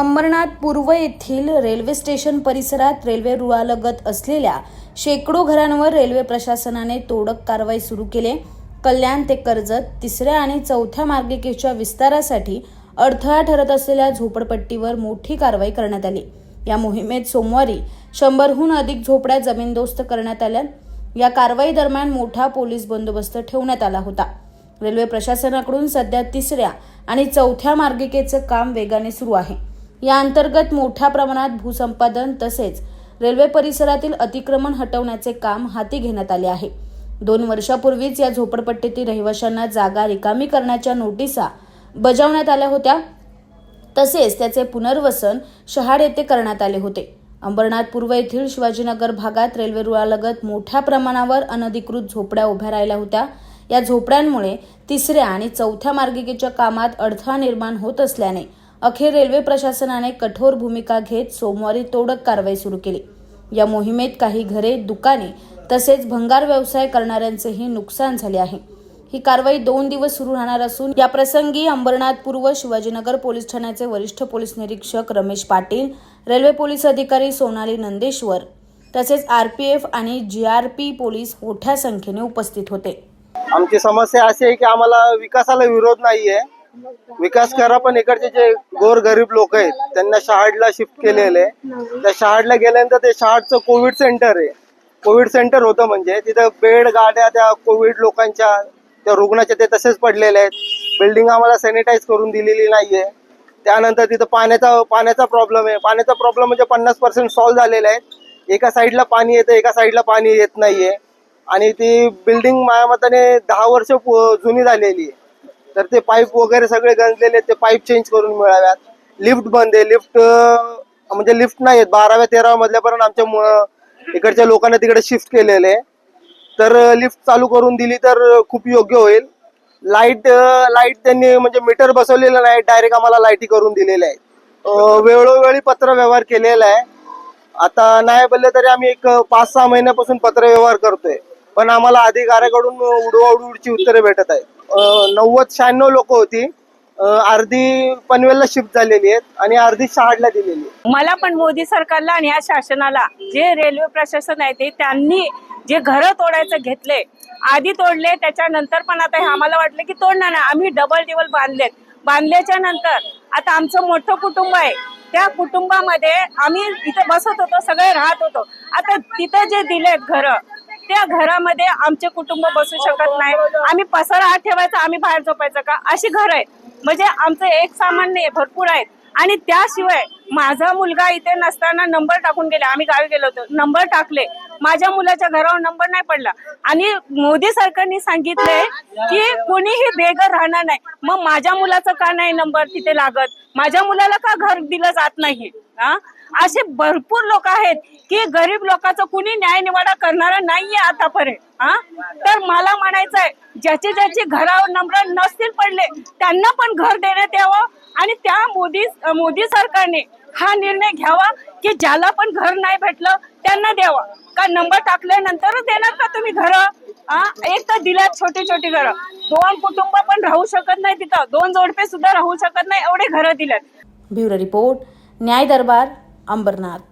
अंबरनाथ पूर्व येथील railway station परिसरात रेल्वे रुळालगत असलेल्या शेकडो घरांवर रेल्वे प्रशासनाने तोडक कारवाई सुरू केली. कल्याण ते कर्जत तिसऱ्या आणि चौथ्या मार्गिकेच्या विस्तारासाठी अडथळा ठरत असलेल्या झोपडपट्टीवर मोठी कारवाई करण्यात आली. या मोहिमेत सोमवारी शंभरहून अधिक झोपड्या जमीनदोस्त करण्यात आल्या. या कारवाई दरम्यान मोठा पोलीस बंदोबस्त ठेवण्यात आला होता. रेल्वे प्रशासनाकडून सध्या तिसऱ्या आणि चौथ्या मार्गिकेचं काम वेगाने सुरू आहे. या अंतर्गत मोठ्या प्रमाणात भूसंपादन तसेच रेल्वे परिसरातील अतिक्रमण हटवण्याचे काम हाती घेण्यात आले आहे. दोन वर्षापूर्वीच या झोपडपट्टीतील रहिवाशांना जागा रिकामी करण्याच्या नोटिसा बजावण्यात आल्या होत्या. तसेच त्याचे पुनर्वसन शहाड येथे करण्यात आले होते. अंबरनाथ पूर्व येथील शिवाजीनगर भागात रेल्वे रुळालगत मोठ्या प्रमाणावर अनधिकृत झोपड्या उभ्या राहिल्या होत्या. या झोपड्यांमुळे तिसऱ्या आणि चौथ्या मार्गिकेच्या कामात अडथळा निर्माण होत असल्याने अखेर रेल्वे प्रशासनाने कठोर भूमिका घेत सोमवारी तोडक कारवाई सुरू केली. या मोहिमेत काही घरे दुकाने तसेच भंगार व्यवसाय करणाऱ्यांचेही नुकसान झाले आहे. ही कारवाई दोन दिवस सुरू राहणार असून या प्रसंगी अंबरनाथ पूर्व शिवाजीनगर पोलीस ठाण्याचे वरिष्ठ पोलीस निरीक्षक रमेश पाटील रेल्वे पोलीस अधिकारी सोनाली नंदेश्वर तसेच आरपीएफ आणि जी आर पी पोलीस मोठ्या संख्येने उपस्थित होते. आमची समस्या अशी आहे की आम्हाला विकासाला विरोध नाहीये. विकास करा पण इकडचे जे गोर गरीब लोक आहेत त्यांना शहाडला शिफ्ट केलेले त्या शहाडला गेल्यानंतर ते शहाडचं कोविड सेंटर आहे. कोविड सेंटर होतं म्हणजे तिथं बेड गाड्या त्या कोविड लोकांच्या त्या रुग्णाच्या ते तसेच पडलेले आहेत. बिल्डिंग आम्हाला सॅनिटाईज करून दिलेली नाहीये. त्यानंतर तिथं पाण्याचा पाण्याचा प्रॉब्लेम आहे. पाण्याचा प्रॉब्लेम म्हणजे पन्नास पर्सेंट सॉल्व्ह झालेला आहे. एका साईडला पाणी येतं एका साईडला पाणी येत नाहीये. आणि ती बिल्डिंग माझ्या मताने दहा वर्ष जुनी झालेली आहे. तर ते पाईप वगैरे सगळे गंजलेले ते पाईप चेंज करून मिळाव्यात. लिफ्ट बंद आहे. लिफ्ट म्हणजे लिफ्ट नाही आहेत. बाराव्या तेराव्या मधल्यापर्यंत आमच्या इकडच्या लोकांना तिकडे शिफ्ट केलेले तर लिफ्ट चालू करून दिली तर खूप योग्य होईल. लाइट लाइट त्यांनी म्हणजे मीटर बसवलेलं नाही. डायरेक्ट आम्हाला लाईटी करून दिलेल्या आहेत. वेळोवेळी पत्र व्यवहार केलेला आहे. आता नाही बोलले तरी आम्ही एक पाच सहा महिन्यापासून पत्र व्यवहार करतोय. पण आम्हाला अधिकाऱ्याकडून उडवाउडची उत्तरे भेटत आहेत. नव्वद शहाण्णव लोक होती. अर्धी पनवेलला शिफ्ट झालेली आहेत आणि अर्धी शहाडला दिलेली मला पण मोदी सरकारला आणि या शासनाला जे रेल्वे प्रशासन आहे ते त्यांनी जे घरं तोडायचं घेतले आधी तोडले त्याच्यानंतर पण आता हे आम्हाला वाटलं की तोडणार नाही. आम्ही डबल टेबल बांधलेत. बांधल्याच्या नंतर आता आमचं मोठं कुटुंब आहे. त्या कुटुंबामध्ये आम्ही इथे बसत होतो सगळे राहत होतो. आता तिथं जे दिलेत घरं त्या घरामध्ये आमचे कुटुंब बसू शकत नाही. आम्ही पसारा आत ठेवायचा आम्ही बाहेर झोपायचं का? अशी घर आहेत. म्हणजे आमचं एक सामान नाही भरपूर आहेत. आणि त्याशिवाय माझा मुलगा इथे नसताना नंबर टाकून गेला. आम्ही गावी गेलो होतो. नंबर टाकले. माझ्या मुलाच्या घरावर नंबर नाही पडला. आणि मोदी सरकारने सांगितलंय की कोणीही बेघर राहणार नाही. मग माझ्या मुलाचा का नाही नंबर तिथे लागत? माझ्या मुलाला का घर दिलं जात नाही? हा असे भरपूर लोक आहेत की गरीब लोकांचा कुणी न्याय निवाडा करणारा नाहीये आतापर्यंत हा? तर मला म्हणायचं आहे ज्याचे ज्याचे घरावर नंबर नसतील पडले त्यांना पण घर देण्यात यावं आणि त्या मोदी मोदी सरकारने हा निर्णय घ्यावा की ज्याला पण घर नाही भेटलं त्यांना द्यावा. का नंबर टाकल्यानंतरच देणार का तुम्ही घर? एक तर दिल्यात छोटी छोटी घरं. दोन कुटुंब पण राहू शकत नाही तिथं. दोन जोडपे सुद्धा राहू शकत नाही एवढे घर दिल्यात. Bureau report. न्याय दरबार अंबरनाथ.